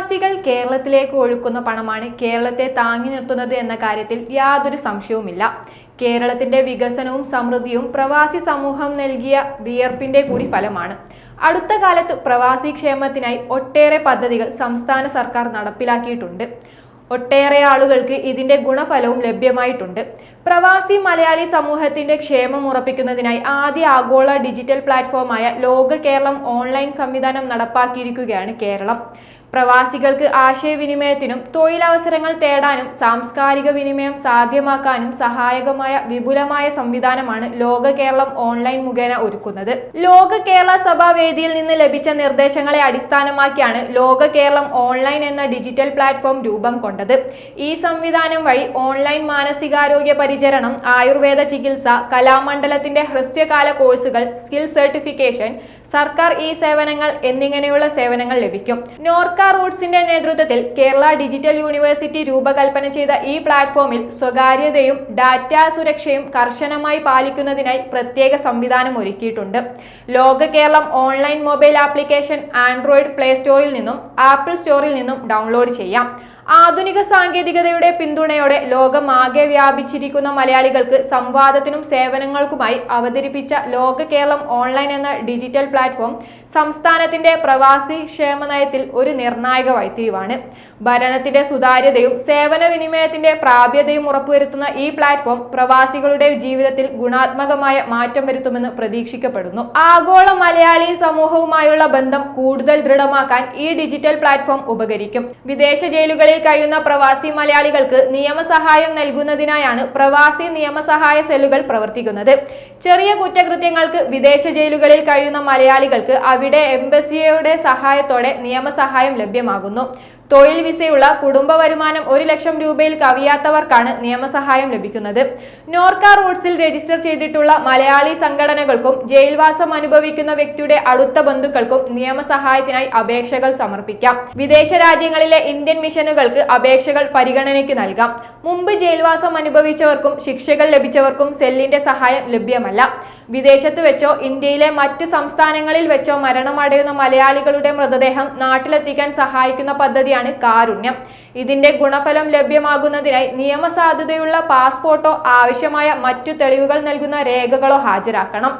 പ്രവാസികൾ കേരളത്തിലേക്ക് ഒഴുക്കുന്ന പണമാണ് കേരളത്തെ താങ്ങി നിർത്തുന്നത് എന്ന കാര്യത്തിൽ യാതൊരു സംശയവുമില്ല. കേരളത്തിന്റെ വികസനവും സമൃദ്ധിയും പ്രവാസി സമൂഹം നൽകിയ വിയർപ്പിന്റെ കൂടി ഫലമാണ്. അടുത്ത കാലത്ത് പ്രവാസി ക്ഷേമത്തിനായി ഒട്ടേറെ പദ്ധതികൾ സംസ്ഥാന സർക്കാർ നടപ്പിലാക്കിയിട്ടുണ്ട്. ഒട്ടേറെ ആളുകൾക്ക് ഇതിന്റെ ഗുണഫലവും ലഭ്യമായിട്ടുണ്ട്. പ്രവാസി മലയാളി സമൂഹത്തിന്റെ ക്ഷേമം ഉറപ്പിക്കുന്നതിനായി ആദ്യ ആഗോള ഡിജിറ്റൽ പ്ലാറ്റ്ഫോമായ ലോക കേരളം ഓൺലൈൻ സംവിധാനം നടപ്പാക്കിയിരിക്കുകയാണ് കേരളം. പ്രവാസികൾക്ക് ആശയവിനിമയത്തിനും തൊഴിലവസരങ്ങൾ തേടാനും സാംസ്കാരിക വിനിമയം സാധ്യമാക്കാനും സഹായകമായ വിപുലമായ സംവിധാനമാണ് ലോക കേരളം ഓൺലൈൻ മുഖേന ഒരുക്കുന്നത്. ലോക കേരള സഭാ വേദിയിൽ നിന്ന് ലഭിച്ച നിർദ്ദേശങ്ങളെ അടിസ്ഥാനമാക്കിയാണ് ലോക കേരളം ഓൺലൈൻ എന്ന ഡിജിറ്റൽ പ്ലാറ്റ്ഫോം രൂപം കൊണ്ടത്. ഈ സംവിധാനം വഴി ഓൺലൈൻ മാനസികാരോഗ്യ പരിചരണം ആയുർവേദ ചികിത്സ കലാമണ്ഡലത്തിന്റെ ഹ്രസ്വകാല കോഴ്സുകൾ സ്കിൽ സർട്ടിഫിക്കേഷൻ സർക്കാർ ഈ സേവനങ്ങൾ എന്നിങ്ങനെയുള്ള സേവനങ്ങൾ ലഭിക്കും. നോർക്ക റൂട്ട്സിന്റെ നേതൃത്വത്തിൽ കേരള ഡിജിറ്റൽ യൂണിവേഴ്സിറ്റി രൂപകൽപ്പന ചെയ്ത ഈ പ്ലാറ്റ്ഫോമിൽ സ്വകാര്യതയും ഡാറ്റ സുരക്ഷയും കർശനമായി പാലിക്കുന്നതിനായി പ്രത്യേക സംവിധാനം ഒരുക്കിയിട്ടുണ്ട്. Loka Keralam online mobile application Android play സ്റ്റോറിൽ നിന്നും ആപ്പിൾ സ്റ്റോറിൽ നിന്നും ഡൗൺലോഡ് ചെയ്യാം. ആധുനിക സാങ്കേതികതയുടെ പിന്തുണയോടെ ലോകമാകെ വ്യാപിച്ചിരിക്കുന്ന മലയാളികൾക്ക് സംവാദത്തിനും സേവനങ്ങൾക്കുമായി അവതരിപ്പിച്ച ലോക കേരളം ഓൺലൈൻ എന്ന ഡിജിറ്റൽ പ്ലാറ്റ്ഫോം സംസ്ഥാനത്തിന്റെ പ്രവാസി ക്ഷേമനയത്തിൽ ഒരു നിർണായക വഴിത്തിരിവാണ് ഭരണത്തിന്റെ സുതാര്യതയും സേവന വിനിമയത്തിന്റെ പ്രാപ്യതയും ഉറപ്പുവരുത്തുന്ന ഈ പ്ലാറ്റ്ഫോം പ്രവാസികളുടെ ജീവിതത്തിൽ ഗുണാത്മകമായ മാറ്റം വരുത്തുമെന്ന് പ്രതീക്ഷിക്കപ്പെടുന്നു. ആഗോള മലയാളി സമൂഹവുമായുള്ള ബന്ധം കൂടുതൽ ദൃഢമാക്കാൻ ഈ ഡിജിറ്റൽ പ്ലാറ്റ്ഫോം ഉപകരിക്കും. വിദേശ ജയിലുകളിൽ കഴിയുന്ന പ്രവാസി മലയാളികൾക്ക് നിയമസഹായം നൽകുന്നതിനായാണ് പ്രവാസി നിയമസഹായ സെല്ലുകൾ പ്രവർത്തിക്കുന്നത്. ചെറിയ കുറ്റകൃത്യങ്ങൾക്ക് വിദേശ ജയിലുകളിൽ കഴിയുന്ന മലയാളികൾക്ക് അവിടെ എംബസിയുടെ സഹായത്തോടെ നിയമസഹായം ലഭ്യമാകുന്നു. തൊഴിൽ വിസയുള്ള കുടുംബ വരുമാനം ഒരു ലക്ഷം രൂപയിൽ കവിയാത്തവർക്കാണ് നിയമസഹായം ലഭിക്കുന്നത്. നോർക്ക റൂട്ട്സിൽ രജിസ്റ്റർ ചെയ്തിട്ടുള്ള മലയാളി സംഘടനകൾക്കും ജയിൽവാസം അനുഭവിക്കുന്ന വ്യക്തിയുടെ അടുത്ത ബന്ധുക്കൾക്കും നിയമസഹായത്തിനായി അപേക്ഷകൾ സമർപ്പിക്കാം. വിദേശ രാജ്യങ്ങളിലെ ഇന്ത്യൻ മിഷനുകൾക്ക് അപേക്ഷകൾ പരിഗണനയ്ക്ക് നൽകാം. മുമ്പ് ജയിൽവാസം അനുഭവിച്ചവർക്കും ശിക്ഷകൾ ലഭിച്ചവർക്കും സെല്ലിന്റെ സഹായം ലഭ്യമല്ല. വിദേശത്ത് വെച്ചോ ഇന്ത്യയിലെ മറ്റ് സംസ്ഥാനങ്ങളിൽ വെച്ചോ മരണമടയുന്ന മലയാളികളുടെ മൃതദേഹം നാട്ടിലെത്തിക്കാൻ സഹായിക്കുന്ന പദ്ധതിയാണ് കാരുണ്യം. ഇതിന്റെ ഗുണഫലം ലഭ്യമാകുന്നതിനായി നിയമസാധുതയുള്ള പാസ്പോർട്ടോ ആവശ്യമായ മറ്റു തെളിവുകൾ നൽകുന്ന രേഖകളോ ഹാജരാക്കണം.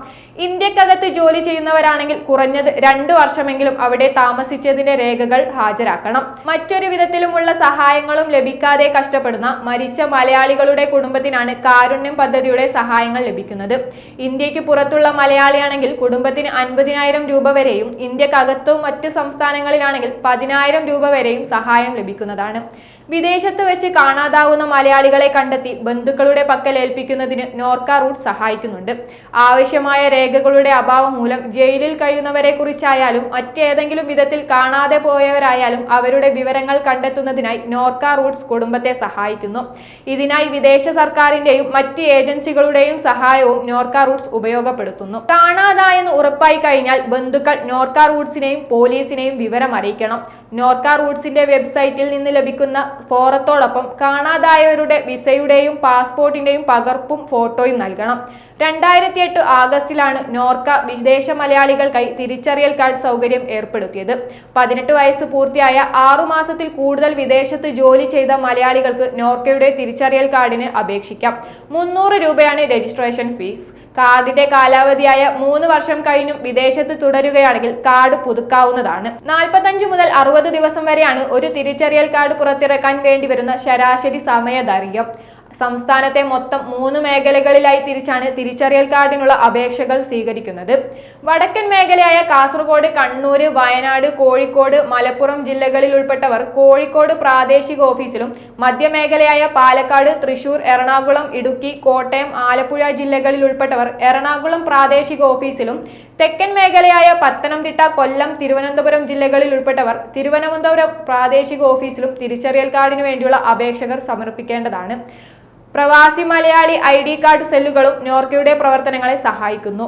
ഇന്ത്യക്കകത്ത് ജോലി ചെയ്യുന്നവരാണെങ്കിൽ കുറഞ്ഞത് രണ്ടു വർഷമെങ്കിലും അവിടെ താമസിച്ചതിന്റെ രേഖകൾ ഹാജരാക്കണം. മറ്റൊരു വിധത്തിലുമുള്ള സഹായങ്ങളും ലഭിക്കാതെ കഷ്ടപ്പെടുന്ന മരിച്ച മലയാളികളുടെ കുടുംബത്തിനാണ് കാരുണ്യം പദ്ധതിയുടെ സഹായങ്ങൾ ലഭിക്കുന്നത്. ഇന്ത്യയ്ക്ക് പുറത്തുള്ള മലയാളിയാണെങ്കിൽ കുടുംബത്തിന് അൻപതിനായിരം രൂപ വരെയും ഇന്ത്യക്കകത്തും മറ്റ് സംസ്ഥാനങ്ങളിലാണെങ്കിൽ പതിനായിരം രൂപ വരെയും സഹായം ലഭിക്കുന്നതാണ്. വിദേശത്ത് വെച്ച് കാണാതാവുന്ന മലയാളികളെ കണ്ടെത്തി ബന്ധുക്കളുടെ പക്കൽ ഏൽപ്പിക്കുന്നതിന് നോർക്ക റൂട്ട് സഹായിക്കുന്നുണ്ട്. ആവശ്യമായ രേഖകളുടെ അഭാവം മൂലം ജയിലിൽ കഴിയുന്നവരെ കുറിച്ചായാലും മറ്റേതെങ്കിലും വിധത്തിൽ കാണാതെ പോയവരായാലും അവരുടെ വിവരങ്ങൾ കണ്ടെത്തുന്നതിനായി നോർക്ക റൂട്ട്സ് കുടുംബത്തെ സഹായിക്കുന്നു. ഇതിനായി വിദേശ സർക്കാരിന്റെയും മറ്റ് ഏജൻസികളുടെയും സഹായവും നോർക്ക റൂട്ട്സ് ഉപയോഗപ്പെടുത്തുന്നു. കാണാതായെന്ന് ഉറപ്പായി കഴിഞ്ഞാൽ ബന്ധുക്കൾ നോർക്ക റൂട്ട്സിനെയും പോലീസിനെയും വിവരം അറിയിക്കണം നോർക്ക റൂട്ട്സിന്റെ വെബ്സൈറ്റിൽ നിന്ന് ലഭിക്കുന്ന ഫോറത്തോടൊപ്പം കാണാതായവരുടെ വിസയുടെയും പാസ്പോർട്ടിന്റെയും പകർപ്പും ഫോട്ടോയും നൽകണം. രണ്ടായിരത്തി എട്ട് ആഗസ്റ്റിലാണ് നോർക്ക വിദേശ മലയാളികൾക്കായി തിരിച്ചറിയൽ കാർഡ് സൗകര്യം ഏർപ്പെടുത്തിയത്. പതിനെട്ട് വയസ്സ് പൂർത്തിയായ ആറു മാസത്തിൽ കൂടുതൽ വിദേശത്ത് ജോലി ചെയ്ത മലയാളികൾക്ക് നോർക്കയുടെ തിരിച്ചറിയൽ കാർഡിന് അപേക്ഷിക്കാം. മുന്നൂറ് രൂപയാണ് രജിസ്ട്രേഷൻ ഫീസ്. കാർഡിന്റെ കാലാവധിയായ മൂന്ന് വർഷം കഴിഞ്ഞും വിദേശത്ത് തുടരുകയാണെങ്കിൽ കാർഡ് പുതുക്കാവുന്നതാണ്. നാൽപ്പത്തഞ്ച് മുതൽ അറുപത് ദിവസം വരെയാണ് ഒരു തിരിച്ചറിയൽ കാർഡ് പുറത്തിറക്കാൻ വേണ്ടിവരുന്ന ശരാശരി സമയദൈർഘ്യം. സംസ്ഥാനത്തെ മൊത്തം മൂന്ന് മേഖലകളിലായി തിരിച്ചാണ് തിരിച്ചറിയൽ കാർഡിനുള്ള അപേക്ഷകൾ സ്വീകരിക്കുന്നത്. വടക്കൻ മേഖലയായ കാസർഗോഡ് കണ്ണൂർ വയനാട് കോഴിക്കോട് മലപ്പുറം ജില്ലകളിൽ ഉൾപ്പെട്ടവർ കോഴിക്കോട് പ്രാദേശിക ഓഫീസിലും മധ്യമേഖലയായ പാലക്കാട് തൃശൂർ എറണാകുളം ഇടുക്കി കോട്ടയം ആലപ്പുഴ ജില്ലകളിൽ ഉൾപ്പെട്ടവർ എറണാകുളം പ്രാദേശിക ഓഫീസിലും തെക്കൻ മേഖലയായ പത്തനംതിട്ട കൊല്ലം തിരുവനന്തപുരം ജില്ലകളിൽ ഉൾപ്പെട്ടവർ തിരുവനന്തപുരം പ്രാദേശിക ഓഫീസിലും തിരിച്ചറിയൽ കാർഡിനു വേണ്ടിയുള്ള അപേക്ഷകർ സമർപ്പിക്കേണ്ടതാണ്. പ്രവാസി മലയാളി ഐ ഡി കാർഡ് സെല്ലുകളും നോർക്കയുടെ പ്രവർത്തനങ്ങളെ സഹായിക്കുന്നു.